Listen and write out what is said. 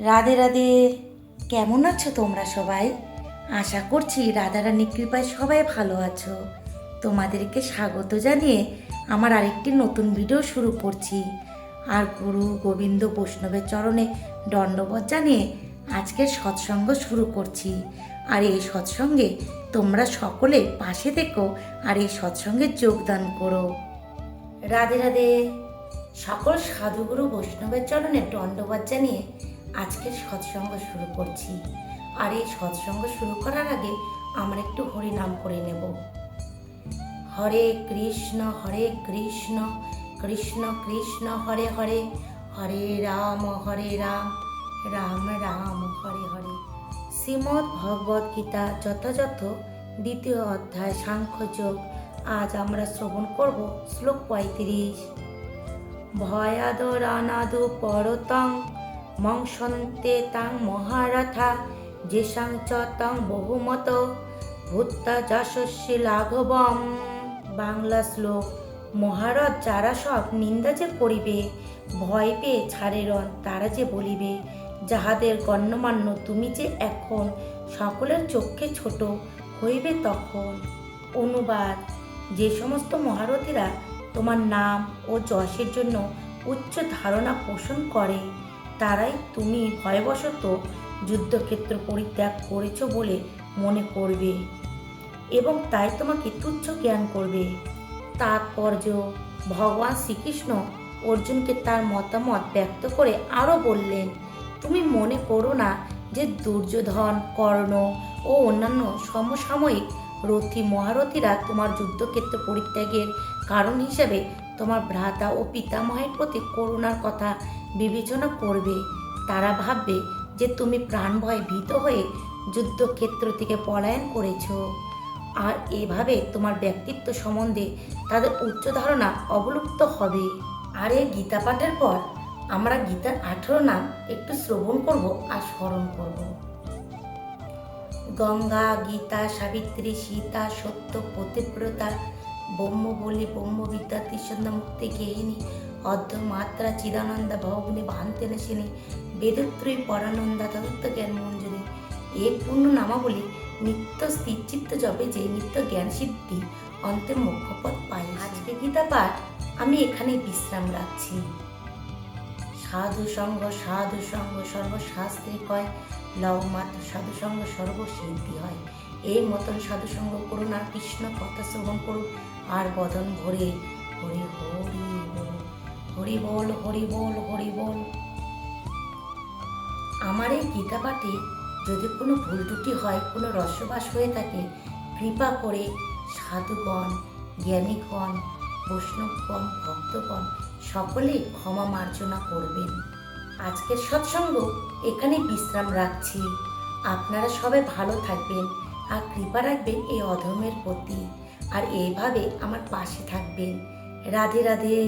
রাধে রাধে। কেমন আছো তোমরা সবাই? আশা করছি রাধারানীর কৃপায় সবাই ভালো আছো। তোমাদেরকে স্বাগত জানিয়ে আমার আরেকটি নতুন ভিডিও শুরু করছি। আর গুরু গোবিন্দ বৈষ্ণবের চরণে দণ্ডবোধ জানিয়ে আজকের সৎসঙ্গ শুরু করছি। আর এই সৎসঙ্গে তোমরা সকলে পাশে থেকো আর এই সৎসঙ্গে যোগদান করো। রাধে রাধে। সকল সাধুগুরু বৈষ্ণবের চরণে দণ্ডবাদ জানিয়ে আজকের সৎসঙ্গ শুরু করছি। আর এই সৎসঙ্গ শুরু করার আগে আমরা একটু হরি নাম করে নেব। হরে কৃষ্ণ হরে কৃষ্ণ কৃষ্ণ কৃষ্ণ, হরে হরে হরে রাম হরে রাম রাম রাম, হরে হরে। শ্রীমদ্ ভগবদ গীতা যথাযথ দ্বিতীয় অধ্যায় সাংখ্যযোগ আজ আমরা শ্রবণ করব শ্লোক পঁয়ত্রিশ। ভয়াদ ভয়াদরানাদু পরতং মংসন্তে তাং মহারথা যেসাং চ তং বহুমত, ভূত্তা যশস্বী লাঘবম। বাংলা শ্লোক, মহারথ যারা সব নিন্দা যে করিবে, ভয় পেয়ে ছাড়েরন তারা যে বলিবে, যাহাদের গণ্যমান্য তুমি যে এখন সকলের চক্ষে ছোট হইবে তখন। অনুবাদ, যে সমস্ত মহারথীরা তোমার নাম ও যশের জন্য উচ্চ ধারণা পোষণ করে তারাই তুমি ভয়বশত যুদ্ধক্ষেত্র পরিত্যাগ করেছ বলে মনে করবে এবং তাই তোমাকে তুচ্ছ জ্ঞান করবে। তাৎপর্য ভগবান শ্রীকৃষ্ণ অর্জুনকে তার মতামত ব্যক্ত করে আরও বললেন, তুমি মনে করো না যে দুর্যোধন, কর্ণ ও অন্যান্য সমসাময়িক রথী মহারথীরা তোমার যুদ্ধক্ষেত্র পরিত্যাগের কারণ হিসেবে তোমার ভ্রাতা ও পিতামহের প্রতি করুণার কথা বিবেচনা করবে। তারা ভাববে যে তুমি প্রাণ ভয়ে ভীত হয়ে যুদ্ধক্ষেত্র থেকে পলায়ন করেছ। আর এভাবে তোমার ব্যক্তিত্ব সম্বন্ধে তাদের উচ্চ ধারণা অবলুপ্ত হবে। আর এই গীতা পাঠের পর আমরা গীতার আঠেরো নাম একটু শ্রবণ করব আর স্মরণ করব। গঙ্গা, গীতা, সাবিত্রী, সীতা, সত্য, পতিব্রতা ব্রহ্ম বলি ব্রহ্ম বিদ্যা ত্রিসন্ধ্যা মুক্তি গেহিনী অর্ধ মাত্রা চিদানন্দা ভগ্নি ভান্তে নাশিনী বেদত্রয়ী পরানন্দা তত্ত্ব জ্ঞান মঞ্জুরি এই পূর্ণ নামাবলী নিত্য স্থিরচিত্ত জবে যে নিত্য জ্ঞান সিদ্ধি অন্তে মুখ্যপদ পাই আজকে গীতা পাঠ আমি এখানে বিশ্রাম রাখছি সাধু সঙ্গ সাধু সঙ্গ সর্বশাস্ত্রে কয় লও মাত্র সাধু সর্বসিদ্ধি হয়? এই মতন সাধু সঙ্গ করুন আর কৃষ্ণ কথা শ্রবণ করুন। আর বদন ভরে হরি হরি বল হরি বল হরি বল হরি বল। আমার এই গীতা পাঠে যদি কোনো ভুল ত্রুটি হয়, কোনো রসবাস হয়ে থাকে, কৃপা করে সাধুগণ, জ্ঞানীগণ, বৈষ্ণবগণ, ভক্তগণ সকলে ক্ষমা মার্জনা করবেন। আজকের সৎসঙ্গ, এখানে বিশ্রাম রাখছি। আপনারা সবাই ভালো থাকবেন আর কৃপা রাখবেন এই অধমের প্রতি। আর এইভাবে আমার পাশে থাকবেন। রাধে রাধে।